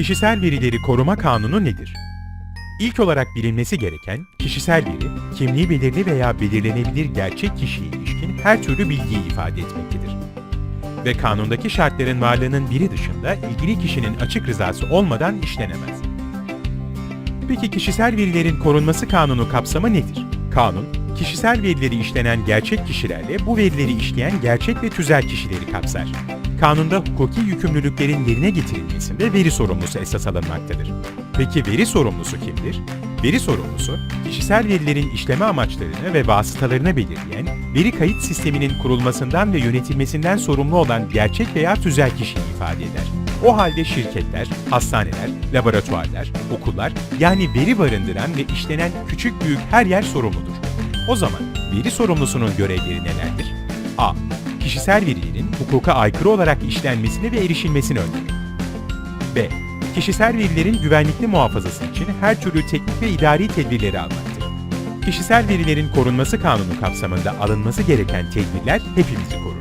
Kişisel verileri koruma kanunu nedir? İlk olarak bilinmesi gereken, kişisel veri, kimliği belirli veya belirlenebilir gerçek kişiye ilişkin her türlü bilgiyi ifade etmektedir. Ve kanundaki şartların varlığının biri dışında ilgili kişinin açık rızası olmadan işlenemez. Peki kişisel verilerin korunması kanunu kapsamı nedir? Kanun, kişisel verileri işlenen gerçek kişilerle bu verileri işleyen gerçek ve tüzel kişileri kapsar. Kanunda hukuki yükümlülüklerin yerine getirilmesinde veri sorumlusu esas alınmaktadır. Peki veri sorumlusu kimdir? Veri sorumlusu, kişisel verilerin işleme amaçlarını ve vasıtalarını belirleyen, veri kayıt sisteminin kurulmasından ve yönetilmesinden sorumlu olan gerçek veya tüzel kişiyi ifade eder. O halde şirketler, hastaneler, laboratuvarlar, okullar yani veri barındıran ve işlenen küçük büyük her yer sorumludur. O zaman veri sorumlusunun görevleri nelerdir? A. Kişisel verilerin hukuka aykırı olarak işlenmesini ve erişilmesini önlemek. B. Kişisel verilerin güvenlikli muhafazası için her türlü teknik ve idari tedbirleri almaktır. Kişisel verilerin korunması kanunu kapsamında alınması gereken tedbirler hepimizi korur.